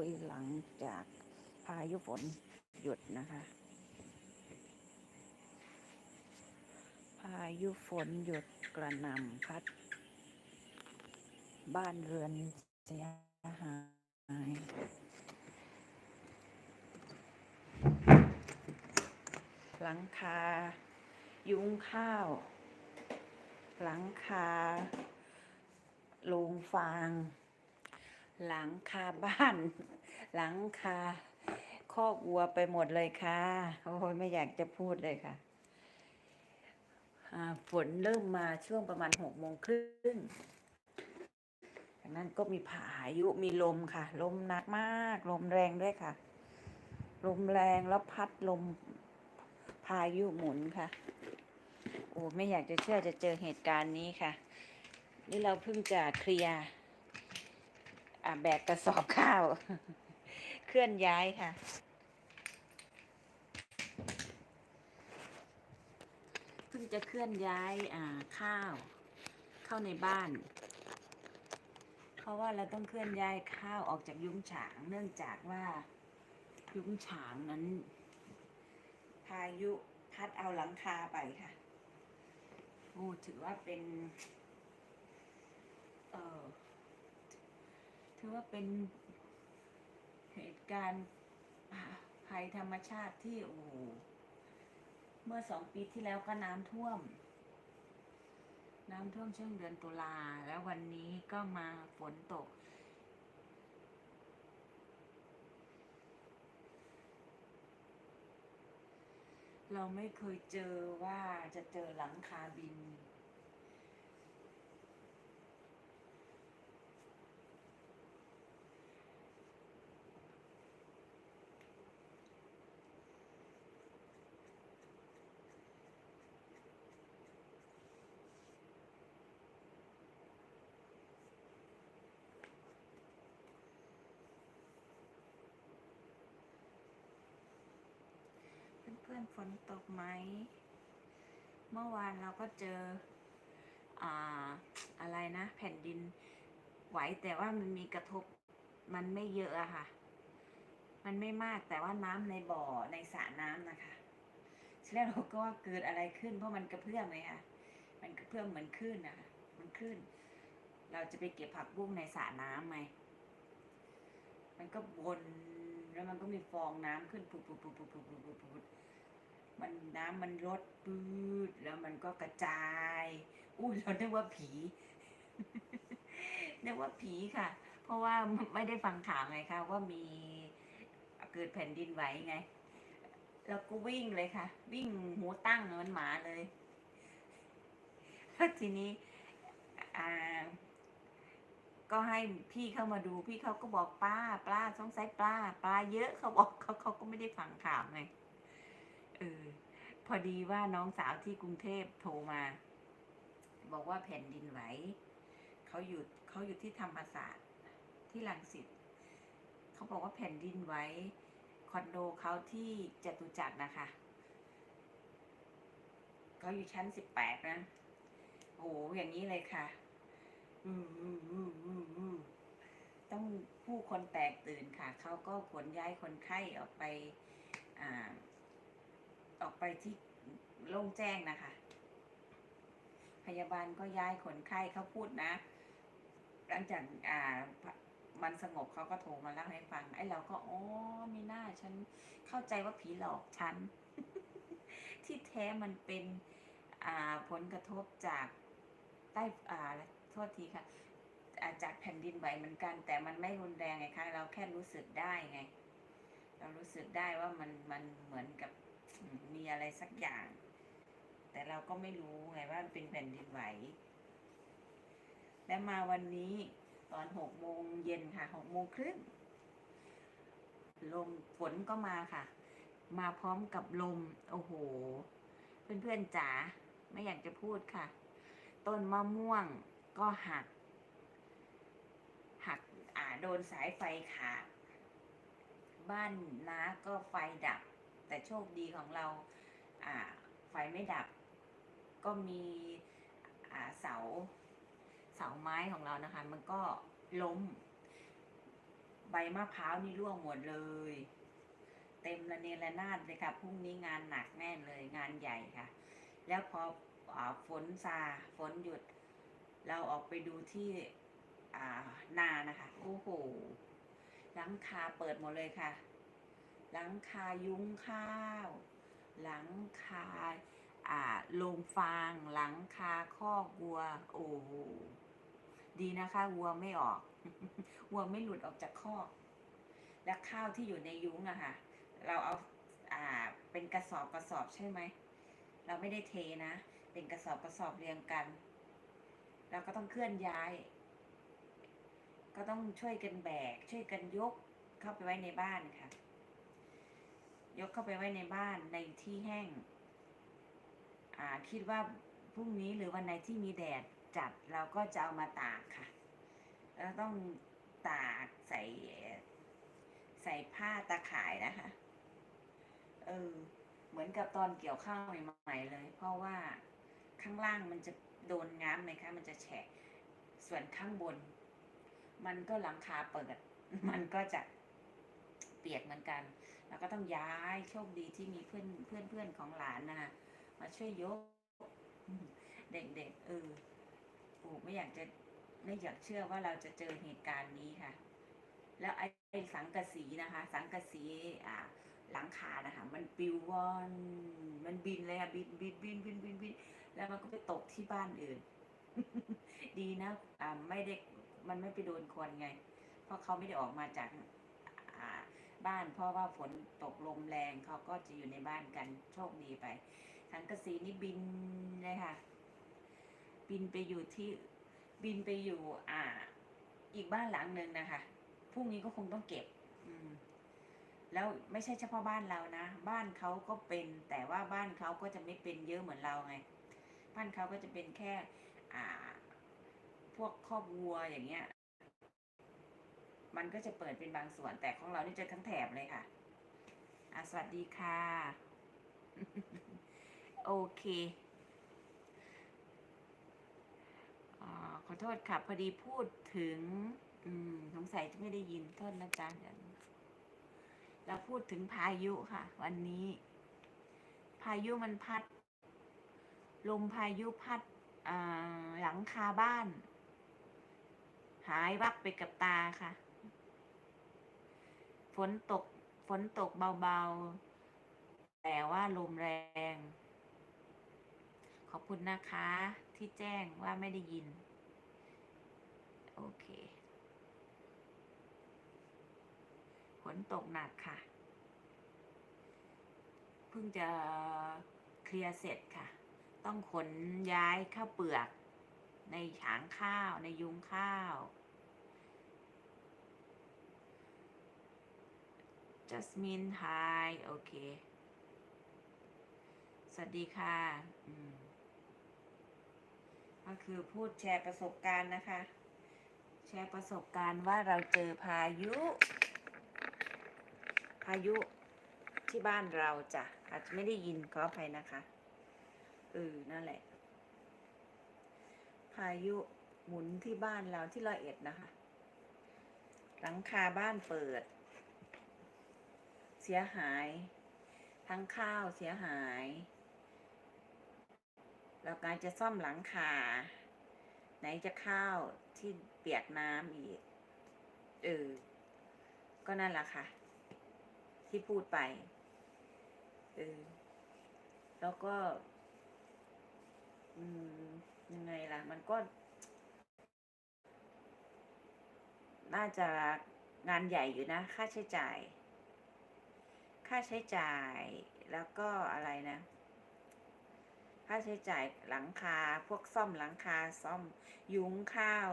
คุยหลังจากพายุฝนหยุดนะคะ พายุฝนหยุดกระหน่ำพัด บ้านเรือนเสียหายหลังคา ยุ้งข้าว หลังคาโรงฟาง หลังคาบ้าน หลังคาคอกวัวไปหมดเลยค่ะ โอ้ยไม่อยากจะพูดเลยค่ะฝนเริ่มมาช่วงประมาณหกโมงครึ่งจากนั้นก็มีพายุมีลมค่ะ ลมหนักมาก ลมแรงด้วยค่ะ ลมแรงแล้วพัดลมพายุหมุนค่ะ โอ้ไม่อยากจะเชื่อจะเจอเหตุการณ์นี้ค่ะ นี่เราเพิ่งจะเคลียร์ อ่าแบกกระสอบข้าว เคลื่อนย้ายค่ะ เพิ่งจะเคลื่อนย้ายอ่าข้าว เข้าในบ้าน เพราะว่าเราต้องเคลื่อนย้ายข้าวออกจากยุ้งฉาง เนื่องจากว่ายุ้งฉางนั้น พายุพัดเอาหลังคาไปค่ะโอ้ถือว่าเป็น เออ ถือว่าเป็นเหตุการณ์ภัยธรรมชาติที่โอ้เมื่อสองปีที่แล้วก็น้ำท่วม น้ำท่วมช่วงเดือนตุลาแล้ววันนี้ก็มาฝนตก เราไม่เคยเจอว่าจะเจอหลังคาบิน อนๆฝนตกไหม เมื่อวานเราก็เจออ่าอะไรนะ แผ่นดินไหวแต่ว่ามันมีกระทบมันไม่เยอะอะค่ะ มันไม่มากแต่ว่าน้ำในบ่อในสระน้ำนะคะทีแรกเราก็ว่าเกิดอะไรขึ้น เพราะมันกระเพื่อมเลยค่ะ มันกระเพื่อมเหมือนขึ้นนะมันขึ้นเราจะไปเก็บผักบุ้งในสระน้ำไหมมันก็วนแล้วมันก็มีฟองน้ำขึ้นปุดปุดปุดปุดปุดปุดปุด มันน้ำมันลดปืดแล้วมันก็กระจายอุ้เรานึกว่าผีนึกว่าผีค่ะ เพราะว่าไม่ได้ฟังข่าวไงคะว่ามีเกิดแผ่นดินไหวไง แล้วก็วิ่งเลยค่ะ วิ่งหูตั้งเหมือนหมาเลยแล้วทีนี้อ่าก็ให้พี่เข้ามาดูพี่เขาก็บอกป้าปลาสงสัยปลาปลาเยอะเขาบอกเขาเขาก็ไม่ได้ฟังข่าวไง เออ พอดีว่าน้องสาวที่กรุงเทพโทรมา บอกว่าแผ่นดินไหวเขาอยู่เขาอยู่ที่ธรรมศาสตร์ที่ลังสิตเขาบอกว่าแผ่นดินไหวคอนโดเขาที่จตุจักรนะคะเขาอยู่ชั้นสิบแปดนะโอ้โหอย่างนี้เลยค่ะ อืมอืมอืมอืมอืมต้องผู้คนแตกตื่นค่ะ เขาก็ขนย้ายคนไข้ออกไป อ่า ออกไปที่โล่งแจ้งนะคะ พยาบาลก็ย้ายคนไข้เขาพูดนะ หลังจากอ่ามันสงบเขาก็โทรมาเล่าให้ฟัง ไอ้เราก็อ๋อมีหน้าฉันเข้าใจว่าผีหลอกฉัน ที่แท้มันเป็นอ่าผลกระทบจากใต้อ่าโทษทีค่ะาจากแผ่นดินไหวเหมือนกัน แต่มันไม่รุนแรงไงคะเราแค่รู้สึกได้ไง เรารู้สึกได้ว่ามันมันเหมือนกับ มีอะไรสักอย่าง แต่เราก็ไม่รู้ไงว่ามันเป็นแผ่นดินไหว และมาวันนี้ตอนหกโมงเย็นค่ะหกโมงครึ่งลมฝนก็มาค่ะ มาพร้อมกับลม โอ้โห เพื่อนๆจ๋าไม่อยากจะพูดค่ะ ต้นมะม่วงก็หัก หักอ่าโดนสายไฟขาดบ้านน้าก็ไฟดับ แต่โชคดีของเราไฟไม่ดับ ก็มีเสาเสาไม้ของเรานะคะ มันก็ล้ม ใบมะพร้าวนี่ร่วงหมดเลย เต็มระเนระนาดเลยค่ะพรุ่งนี้งานหนักแน่เลยงานใหญ่ค่ะ แล้วพออฝนซาฝนหยุด เราออกไปดูที่นานะคะ โอ้โหหลังคาเปิดหมดเลยค่ะ หลังคายุ้งข้าว หลังคาอ่าโรงฟาง หลังคาคอกวัว โอ้ดีนะคะวัวไม่ออกวัวไม่หลุดออกจากคอก และข้าวที่อยู่ในยุ้งอะค่ะ เราเอาอ่าเป็นกระสอบกระสอบใช่ไหม เราไม่ได้เทนะ เป็นกระสอบกระสอบเรียงกัน เราก็ต้องเคลื่อนย้าย ก็ต้องช่วยกันแบก ช่วยกันยกเข้าไปไว้ในบ้านค่ะ ยกเข้าไปไว้ในบ้านในที่แห้ง อ่าคิดว่าพรุ่งนี้หรือวันไหนที่มีแดดจัดเราก็จะเอามาตากค่ะแล้วต้องตากใส่ใส่ผ้าตะข่ายนะคะ เออ เหมือนกับตอนเกี่ยวข้าวใหม่ๆเลย เพราะว่าข้างล่างมันจะโดนน้ำไหมคะ มันจะแฉะ ส่วนข้างบน มันก็หลังคาเปิด มันก็จะเปียกเหมือนกัน แล้วก็ต้องย้ายโชคดีที่มีเพื่อนเพื่อนเพื่อนของหลานนะมาช่วยยก เด็กๆเออปู่ไม่อยากจะไม่อยากเชื่อว่าเราจะเจอเหตุการณ์นี้ค่ะ แล้วไอ้สังกะสีนะคะ สังกะสีอ่าหลังคานะคะ มันปิววอน มันบินเลยค่ะบินบินบินบินบินบินแล้วมันก็ไปตกที่บ้านอื่น ดีนะอ่าไม่ได้มันไม่ไปโดนคนไง เพราะเขาไม่ได้ออกมาจาก บ้าน เพราะว่าฝนตกลมแรงเขาก็จะอยู่ในบ้านกันโชคดีไปสังกะสีนี่บินเลยค่ะ บินไปอยู่ที่บินไปอยู่ อ่า อีกบ้านหลังหนึ่งนะคะพรุ่งนี้ก็คงต้องเก็บ อืม แล้วไม่ใช่เฉพาะบ้านเรานะบ้านเขาก็เป็น แต่ว่าบ้านเขาก็จะไม่เป็นเยอะเหมือนเราไงบ้านเขาก็จะเป็นแค่ อ่า พวกครอบวัวอย่างเงี้ย มันก็จะเปิดเป็นบางส่วน แต่ของเรานี่จะทั้งแถบเลยค่ะอะ สวัสดีค่ะ โอเคอขอโทษค่ะพอดีพูดถึง อืม สงสัยจะไม่ได้ยินโทษนะจ๊ะเดี๋ยวเราพูดถึงพายุค่ะ วันนี้ พายุมันพัด ลมพายุพัดหลังคาบ้าน หายวับไปกับตาค่ะ ฝนตก ฝนตกเบาๆ แต่ว่าลมแรง ขอบคุณนะคะที่แจ้งว่าไม่ได้ยิน โอเค ฝนตกหนักค่ะ เพิ่งจะเคลียร์เสร็จค่ะ ต้องขนย้ายข้าวเปลือก ในฉางข้าวในยุงข้าว จัสมินไฮโอเค สวัสดีค่ะก็คือพูดแชร์ประสบการณ์นะคะ แชร์ประสบการณ์ว่าเราเจอพายุ พายุที่บ้านเราจ้ะอาจจะไม่ได้ยินขออภัยนะคะเออนั่นแหละ พายุหมุนที่บ้านเราที่ร้อยเอ็ดนะคะ หลังคาบ้านเปิด เสียหาย ทั้งข้าวเสียหาย แล้วการจะซ่อมหลังคาไหนจะข้าวที่เปียกน้ำอีก เออ ก็นั่นแหละค่ะ ที่พูดไป เออ แล้วก็ อืม ยังไงล่ะ มันก็ น่าจะงานใหญ่อยู่นะ ค่าใช้จ่าย ค่าใช้จ่ายแล้วก็อะไรนะ ค่าใช้จ่ายหลังคาพวกซ่อมหลังคาซ่อมยุ้งข้าว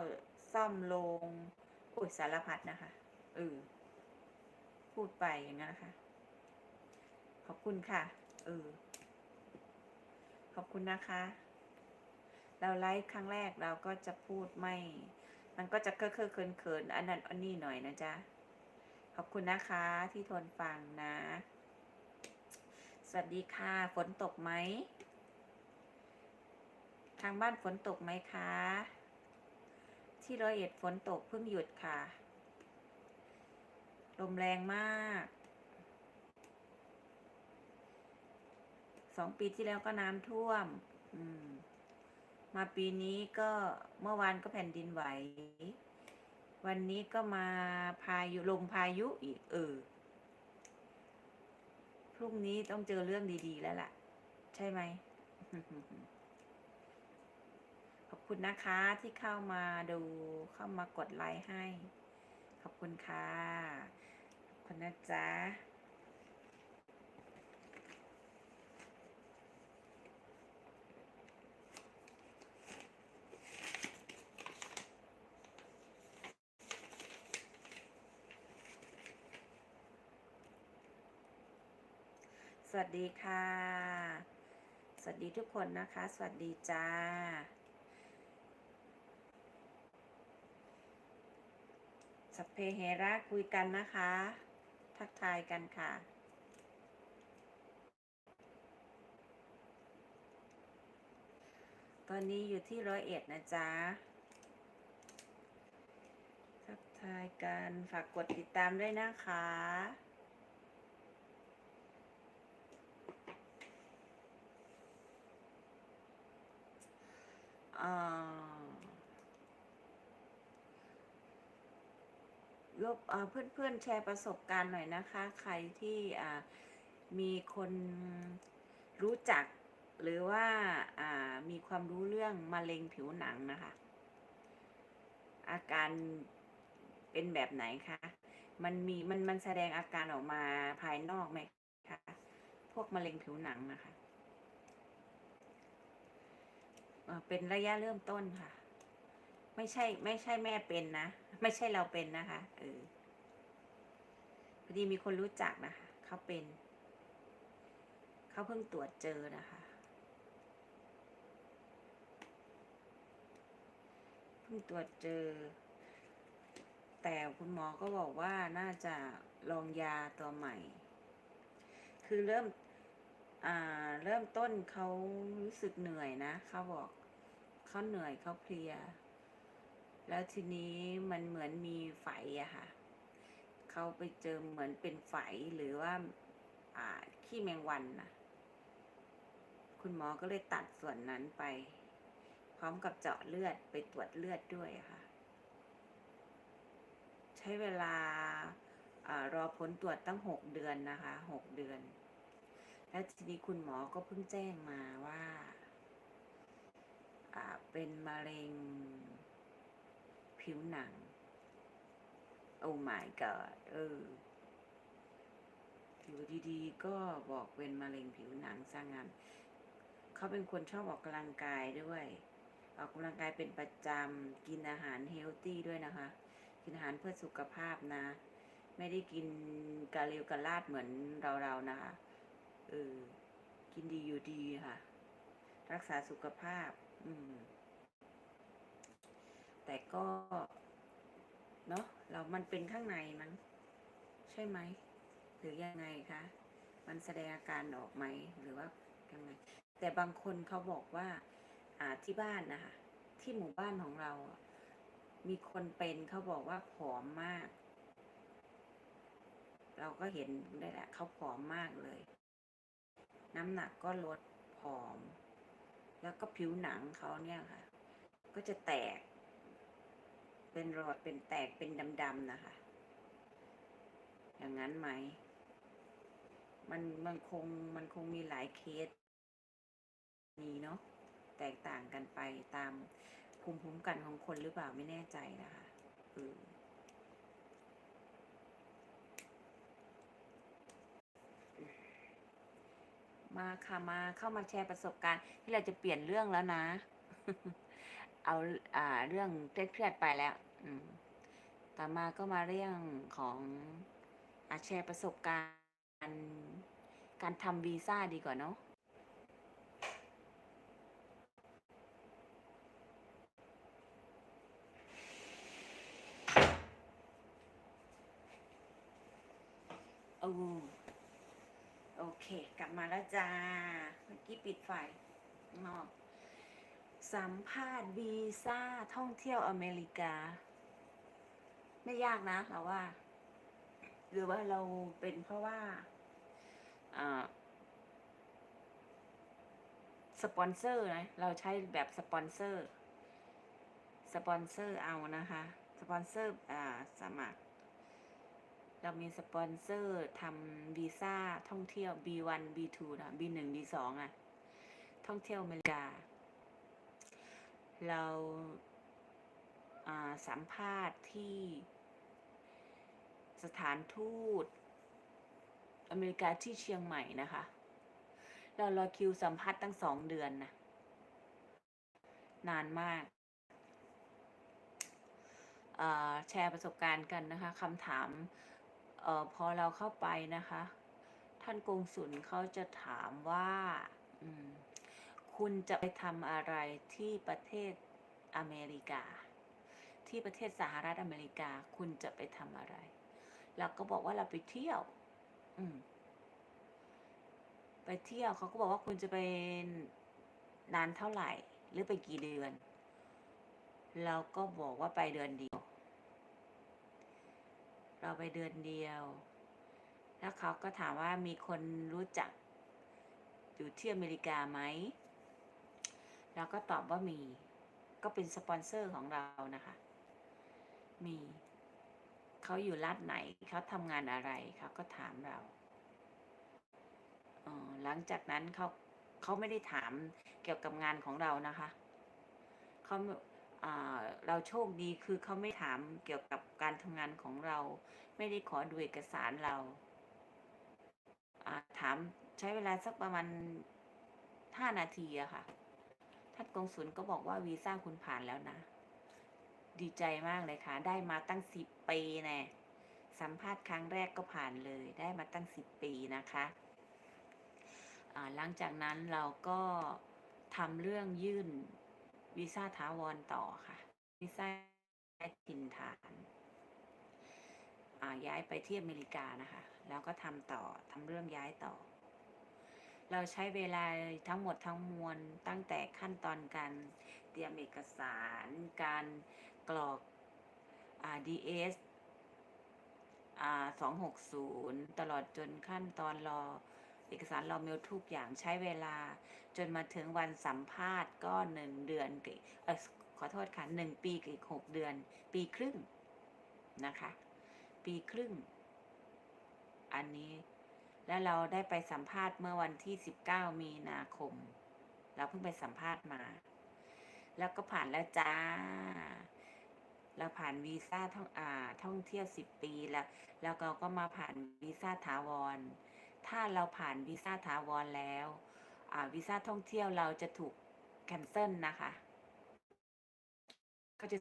ซ่อมโรงอ้ยสารพัดนะคะเออพูดไปอย่างนั้นนะคะ ขอบคุณค่ะเออขอบคุณนะคะ เราไลฟ์ครั้งแรกเราก็จะพูดไม่ มันก็จะเคอะเคอะเขินเขินอันนั้นอันนี้หน่อยนะจ๊ะ ขอบคุณนะคะที่ทนฟังนะ สวัสดีค่ะ ฝนตกไหม ทางบ้านฝนตกไหมคะ ที่ร้อยเอ็ดฝนตกเพิ่งหยุดค่ะ ลมแรงมาก สองปีที่แล้วก็น้ำท่วม อืม มาปีนี้ก็เมื่อวานก็แผ่นดินไหว วันนี้ก็มาพายุลมพายุอีกเออ พรุ่งนี้ต้องเจอเรื่องดี ๆ แล้วล่ะ ใช่ไหม ขอบคุณนะคะที่เข้ามาดูเข้ามากดไลค์ให้ ขอบคุณค่ะ ขอบคุณนะจ๊ะ สวัสดีค่ะ สวัสดีทุกคนนะคะ สวัสดีจ้า สัพเพเหระคุยกันนะคะ ทักทายกันค่ะ ตอนนี้อยู่ที่ร้อยเอ็ดนะจ๊ะ ทักทายกัน ฝากกดติดตามด้วยนะคะ ลบอ่าเพื่อนๆแชร์ประสบการณ์หน่อยนะคะ ใครที่มีคนรู้จักหรือว่าอ่ามีความรู้เรื่องมะเร็งผิวหนังนะคะ อาการเป็นแบบไหนคะ มันมีมันมันแสดงอาการออกมาภายนอกไหมคะ พวกมะเร็งผิวหนังนะคะ เป็นระยะเริ่มต้นค่ะ ไม่ใช่ ไม่ใช่แม่เป็นนะ ไม่ใช่เราเป็นนะคะเออพอดีมีคนรู้จักนะคะเขาเป็น เขาเพิ่งตรวจเจอนะคะเพิ่งตรวจเจอ แต่คุณหมอก็บอกว่าน่าจะลองยาตัวใหม่ คือเริ่ม อ่า เริ่มต้นเขารู้สึกเหนื่อยนะเขาบอกเขาเหนื่อยเขาเพลีย แล้วทีนี้มันเหมือนมีไฝอะค่ะเขาไปเจอเหมือนเป็นไฝหรือว่า อ่าขี้แมงวันนะคุณหมอก็เลยตัดส่วนนั้นไป พร้อมกับเจาะเลือดไปตรวจเลือดด้วยค่ะ ใช้เวลาอารอผลตรวจตั้งหกเดือนนะคะหกเดือน แล้วทีนี้คุณหมอก็เพิ่งแจ้งมาว่าเป็นมะเร็งผิวหนัง โอ้ my god เออ อยู่ดีๆ ก็บอกเป็นมะเร็งผิวหนังสร้างงาน เขาเป็นคนชอบออกกำลังกายด้วย ออกกำลังกายเป็นประจำ กินอาหารเฮลตี้ด้วยนะคะ กินอาหารเพื่อสุขภาพนะ ไม่ได้กินกะเร็วกะลาดเหมือนเราๆนะคะ เออ กินดีอยู่ดีค่ะ รักษาสุขภาพ อืม แต่ก็ เนาะเรามันเป็นข้างในมั้งใช่ไหม หรือยังไงคะ มันแสดงอาการออกไหม หรือว่ายังไง แต่บางคนเขาบอกว่า อ่าที่บ้านนะคะ ที่หมู่บ้านของเรา มีคนเป็นเขาบอกว่าผอมมากเราก็เห็นได้แหละเขาผอมมากเลย น้ำหนักก็ลดผอม แล้วก็ผิวหนังเขาเนี่ยค่ะ ก็จะแตก เป็นรอยเป็นแตกเป็นดำๆนะคะ อย่างนั้นไหม มันมันคงมันคงมีหลายเคสมีเนาะแตกต่างกันไปตามภูมิคุ้มกันของคนหรือเปล่าไม่แน่ใจนะคะเออ มาค่ะมาเข้ามาแชร์ประสบการณ์ ที่เราจะเปลี่ยนเรื่องแล้วนะ เอาอ่าเรื่องเครียดๆไปแล้ว อืมต่อมาก็มาเรื่องของอาแชร์ประสบการณ์ การทำวีซ่าดีกว่าเนาะโอ้ โอเค กลับมาแล้วจ้า เมื่อกี้ปิดไฟนอก สัมภาษณ์วีซ่าท่องเที่ยวอเมริกา ไม่ยากนะเราว่า หรือว่าเราเป็นเพราะว่าสปอนเซอร์นะ เราใช้แบบสปอนเซอร์ สปอนเซอร์เอานะคะ สปอนเซอร์สมัคร เรามีสปอนเซอร์ทำวีซ่าท่องเที่ยว B1 B2 นะ B1 B2 อะ ท่องเที่ยวอเมริกา เราสัมภาษณ์ที่สถานทูตอเมริกาที่เชียงใหม่นะคะ เรารอคิวสัมภาษณ์ตั้งสองเดือนนะ นานมากแชร์ประสบการณ์กันนะคะคำถาม ออพอเราเข้าไปนะคะ ท่านกงสุลเขาจะถามว่าคุณจะไปทำอะไรที่ประเทศอเมริกา ที่ประเทศสหรัฐอเมริกา คุณจะไปทำอะไรเราก็บอกว่าเราไปเที่ยว อืม ไปเที่ยวเขาก็บอกว่าคุณจะไปนานเท่าไหร่ หรือไปกี่เดือน เราก็บอกว่าไปเดือนเดียว เราไปเดือนเดียว แล้วเขาก็ถามว่ามีคนรู้จักอยู่ที่อเมริกาไหม เราก็ตอบว่ามี ก็เป็นสปอนเซอร์ของเรานะคะ มี เขาอยู่รัฐไหน เขาทำงานอะไร เขาก็ถามเรา หลังจากนั้นเขาเขาไม่ได้ถามเกี่ยวกับงานของเรานะคะ เขา เราโชคดีคือเขาไม่ถามเกี่ยวกับการทำงานของเรา ไม่ได้ขอดูเอกสารเราถามใช้เวลาสักประมาณห้านาทีอะค่ะท่านกงสุลก็บอกว่าวีซ่าคุณผ่านแล้วนะ ดีใจมากเลยค่ะ ได้มาตั้งสิบปีแน่สัมภาษณ์ครั้งแรกก็ผ่านเลย ได้มาตั้งสิบปีนะคะหลังจากนั้นเราก็ทำเรื่องยื่น วีซ่าถาวรต่อค่ะวีซ่าถิ่นฐานย้ายไปที่อเมริกานะคะ แล้วก็ทำต่อทำเรื่องย้ายต่อ เราใช้เวลาทั้งหมดทั้งมวลตั้งแต่ขั้นตอนการเตรียมเอกสาร การกรอกอ่า DS อ่า260 ตลอดจนขั้นตอนรอเอกสารรอเมลทุกอย่างใช้เวลา จนมาถึงวันสัมภาษณ์ก็หนึ่งเดือนกับเออขอโทษค่ะหนึ่งปีกับอีกหกเดือน ปีครึ่งนะคะ ปีครึ่ง อันนี้ แล้วเราได้ไปสัมภาษณ์เมื่อวันที่19มีนาคม เราเพิ่งไปสัมภาษณ์มา แล้วก็ผ่านแล้วจ้า เราผ่านวีซ่าท่องอ่าท่องเที่ยว10ปีแล้วแล้วเราก็มาผ่านวีซ่าถาวร ถ้าเราผ่านวีซ่าถาวรแล้ว วีซ่าท่องเที่ยวเราจะถูกแคนเซิลนะคะก็จะ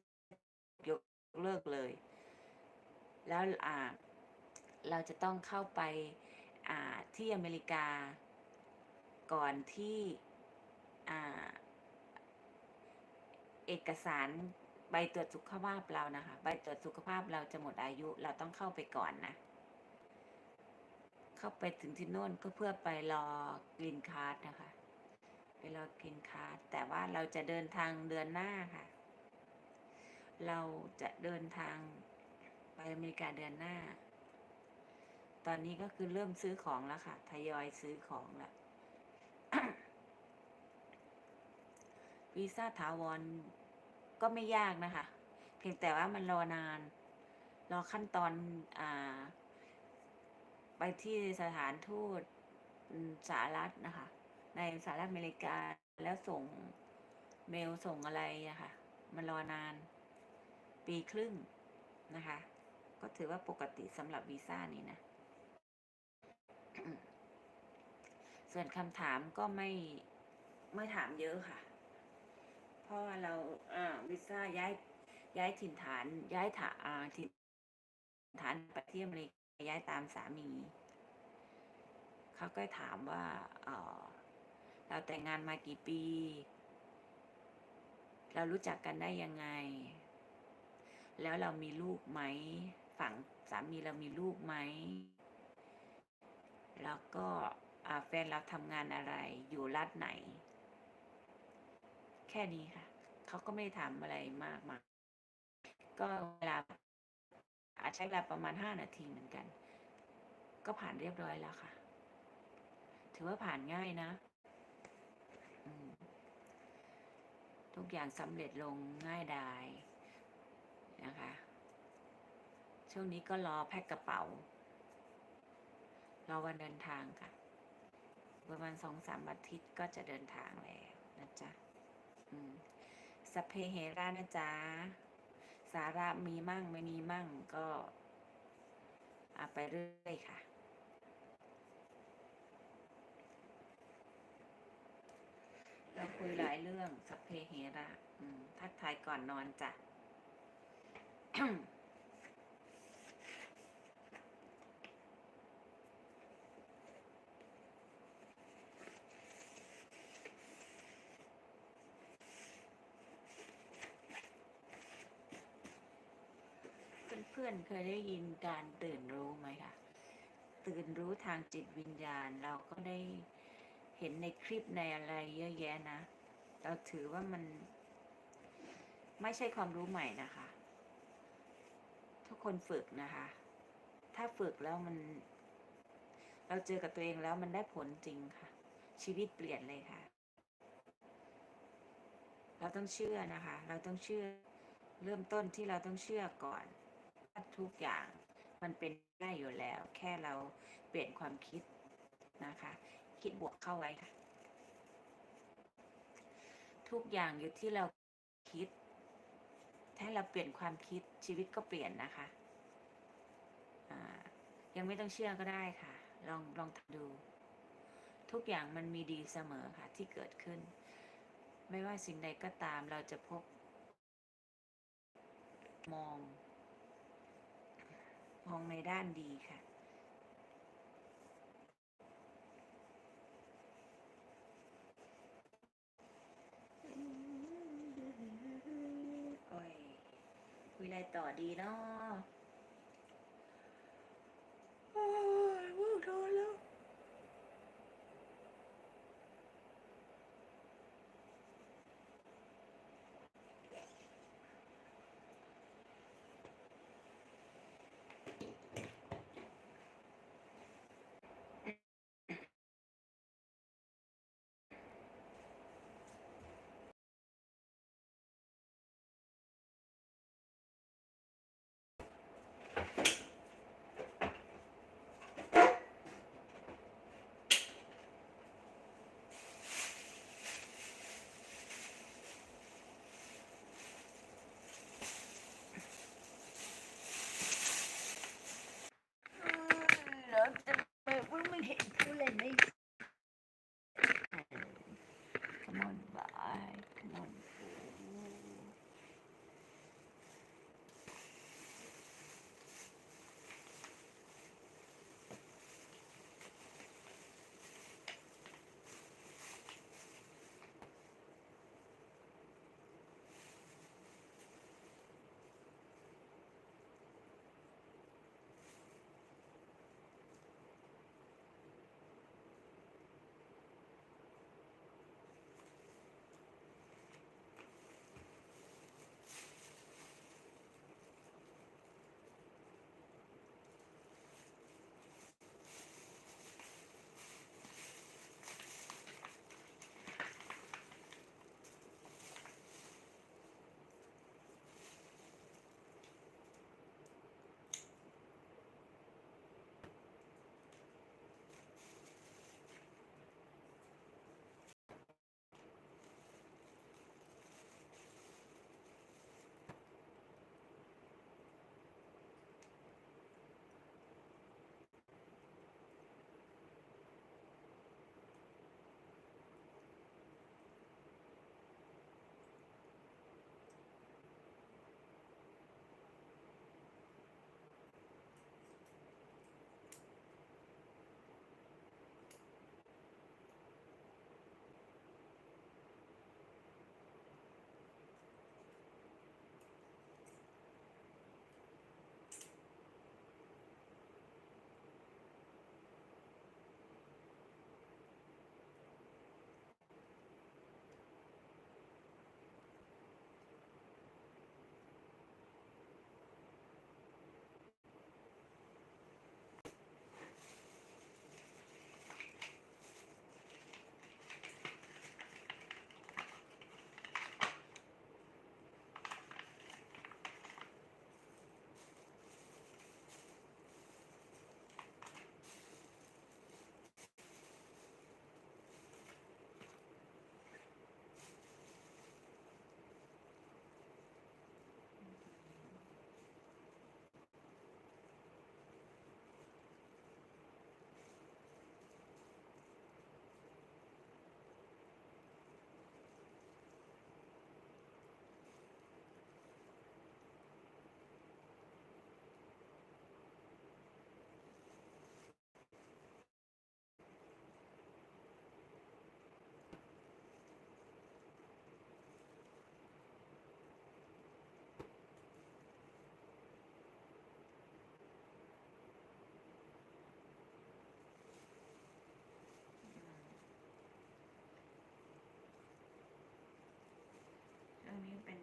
ยกเลิกเลย แล้วเราจะต้องเข้าไปาที่อเมริกาก่อนที่เอกสารใบตรวจสุขภาพเรานะคะ ใบตรวจสุขภาพเราจะหมดอายุ เราต้องเข้าไปก่อนนะ เข้าไปถึงที่โน่นก็เพื่อไปรอกรีนคาร์ดนะคะ ไปรอกรีนคาร์ดแต่ว่าเราจะเดินทางเดือนหน้าค่ะ เราจะเดินทางไปอเมริกาเดือนหน้า ตอนนี้ก็คือเริ่มซื้อของแล้วค่ะ ทยอยซื้อของล้ววีซ่าถาวรก็ไม่ยากนะคะ เพียงแต่ว่ามันรอนาน รอขั้นตอนอ่า ไปที่สถานทูตสหรัฐนะคะ ในสหรัฐอเมริกาแล้วส่งเมลส่งอะไรอะค่ะ มันรอนาน ปีครึ่งนะคะ ก็ถือว่าปกติสำหรับวีซ่านี้นะ ส่วนคำถามก็ไม่ไม่ถามเยอะค่ะ เพราะว่าเราอ่าวีซ่าย้ายย้ายถิ่นฐาน ย้ายฐานอ่าถิ่นฐานไปที่อเมริกา ย้ายตามสามี เขาก็ถามว่าเออเราแต่งงานมากี่ปี เรารู้จักกันได้ยังไง แล้วเรามีลูกไหม ฝั่งสามีเรามีลูกไหม แล้วก็แฟนเราทำงานอะไร อยู่รัฐไหน แค่นี้ค่ะ เขาก็ไม่ถามอะไรมากมายก็เวลา ใช้เวลาประมาณห้านาทีเหมือนกัน ก็ผ่านเรียบร้อยแล้วค่ะ ถือว่าผ่านง่ายนะ ทุกอย่างสำเร็จลงง่ายดายนะคะ ช่วงนี้ก็รอแพ็คกระเป๋ารอวันเดินทางค่ะ ประมาณสองสามอาทิตย์ก็จะเดินทางแล้วนะจ๊ะอืมสพเพเหระนะจ๊ะ สาระมีมั่งไม่มีมั่งก็เอาไปเรื่อยค่ะ เราคุยหลายเรื่องสัพเพเหระทักทายก่อนนอนจ้ะ เพื่อนๆ เคยได้ยินการตื่นรู้ไหมคะตื่นรู้ทางจิตวิญญาณเราก็ได้เห็นในคลิปในอะไรเยอะแยะนะ เราถือว่ามันไม่ใช่ความรู้ใหม่นะคะ ทุกคนฝึกนะคะ ถ้าฝึกแล้วมัน เราเจอกับตัวเองแล้วมันได้ผลจริงค่ะ ชีวิตเปลี่ยนเลยค่ะ เราต้องเชื่อนะคะ เราต้องเชื่อเริ่มต้นที่เราต้องเชื่อก่อน ทุกอย่างมันเป็นได้อยู่แล้ว แค่เราเปลี่ยนความคิดนะคะ คิดบวกเข้าไว้ค่ะ ทุกอย่างอยู่ที่เราคิด ถ้าเราเปลี่ยนความคิดชีวิตก็เปลี่ยนนะคะยังไม่ต้องเชื่อก็ได้ค่ะ ลองลองทำดู ทุกอย่างมันมีดีเสมอค่ะ ที่เกิดขึ้น ไม่ว่าสิ่งใดก็ตามเราจะพบ มอง มองในด้านดีค่ะ โอ้ยคุยอะไรต่อดีเนาะโอ้ยวู้โดนแล้ว Okay.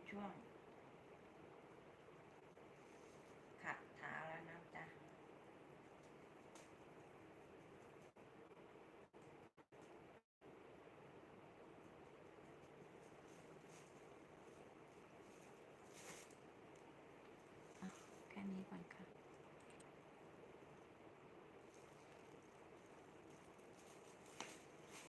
drunk.